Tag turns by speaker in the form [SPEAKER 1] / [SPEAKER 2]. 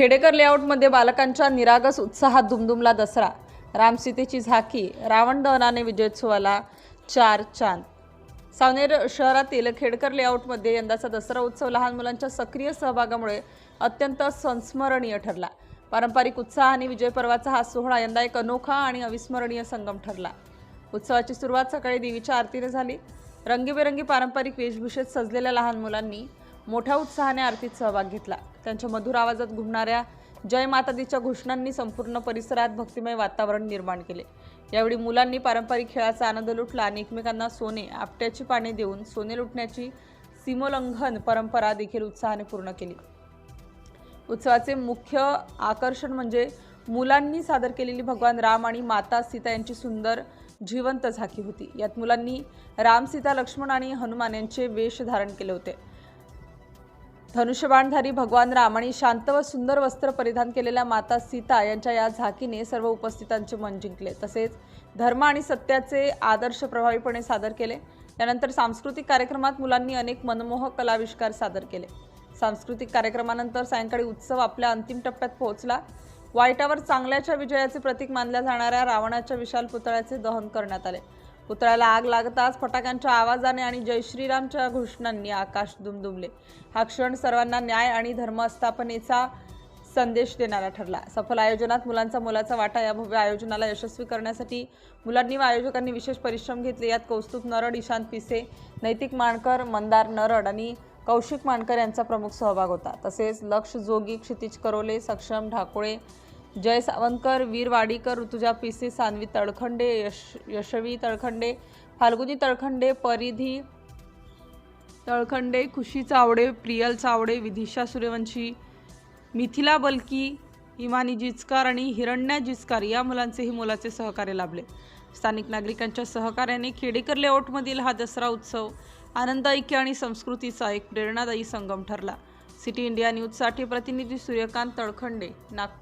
[SPEAKER 1] खेडेकर लेआउटमध्ये बालकांच्या निरागस उत्साहात दुमदुमला दसरा. रामसीतेची झाकी रावण दहनाने विजयोत्सवाला चार चांद. सावनेर शहरातील खेडकर लेआउटमध्ये यंदाचा दसरा उत्सव लहान मुलांच्या सक्रिय सहभागामुळे अत्यंत संस्मरणीय ठरला. पारंपरिक उत्साह आणि विजय पर्वाचा हा सोहळा यंदा एक अनोखा आणि अविस्मरणीय संगम ठरला. उत्सवाची सुरुवात सकाळी देवीच्या आरतीने झाली. रंगीबेरंगी पारंपरिक वेशभूषेत सजलेल्या लहान मुलांनी मोठ्या उत्साहाने आरतीत सहभाग घेतला. त्यांच्या मधुर आवाजात घुमणाऱ्या जय मातादीच्या घोषणांनी संपूर्ण परिसरात भक्तिमय वातावरण निर्माण केले. यावेळी मुलांनी पारंपरिक खेळाचा आनंद लुटला आणि एकमेकांना सोने आपट्याची पाने देऊन सोने लुटण्याची सीमोल्लंघन परंपरा देखील उत्साहाने पूर्ण केली. उत्सवाचे मुख्य आकर्षण म्हणजे मुलांनी सादर केलेली भगवान राम आणि माता सीता यांची सुंदर जिवंत झाकी होती. यात मुलांनी राम सीता लक्ष्मण आणि हनुमान यांचे वेश धारण केले होते. धनुष्यबाणधारी भगवान राम आणि शांत व सुंदर वस्त्र परिधान केलेल्या माता सीता यांच्या या झाकीने सर्व उपस्थितांचे मन जिंकले. तसेच धर्म आणि सत्याचे आदर्श प्रभावीपणे सादर केले. त्यानंतर सांस्कृतिक कार्यक्रमात मुलांनी अनेक मनमोहक कलाविष्कार सादर केले. सांस्कृतिक कार्यक्रमानंतर सायंकाळी उत्सव आपल्या अंतिम टप्प्यात पोहोचला. वाईटावर चांगल्याच्या विजयाचे प्रतीक मानल्या जाणाऱ्या रावणाच्या विशाल पुतळ्याचे दहन करण्यात आले. पुतळ्याला आग लागताच फटाक्यांच्या आवाजाने आणि जय श्रीरामच्या घोषणांनी आकाश दुमदुमले. हा क्षण सर्वांना न्याय आणि धर्मस्थापनेचा संदेश देणारा ठरला. सफल आयोजनात मुलांचा मोलाचा वाटा या भव्य आयोजनाला यशस्वी करण्यासाठी मुलांनी व आयोजकांनी विशेष परिश्रम घेतले. यात कौस्तुभ नरड ईशांत पिसे नैतिक माणकर मंदार नरड आणि कौशिक माणकर यांचा प्रमुख सहभाग होता. तसेच लक्ष जोगी क्षितिज करोले सक्षम ढाकोळे जय सावंतकर वीर वाडीकर ऋतुजा पिसे सान्वी तळखंडे यश यशवी तळखंडे फाल्गुनी तळखंडे परिधी तळखंडे खुशी चावडे प्रियल चावडे विदिशा सूर्यवंशी मिथिला बलकी इमानी जिचकार आणि हिरण्या जिचकार या मुलांचेही मोलाचे सहकार्य लाभले. स्थानिक नागरिकांच्या सहकार्याने खेडेकर लेआउटमधील हा दसरा उत्सव आनंद ऐक्य आणि संस्कृतीचा एक प्रेरणादायी संगम ठरला. सिटी इंडिया न्यूजसाठी प्रतिनिधी सूर्यकांत तळखंडे नागपूर.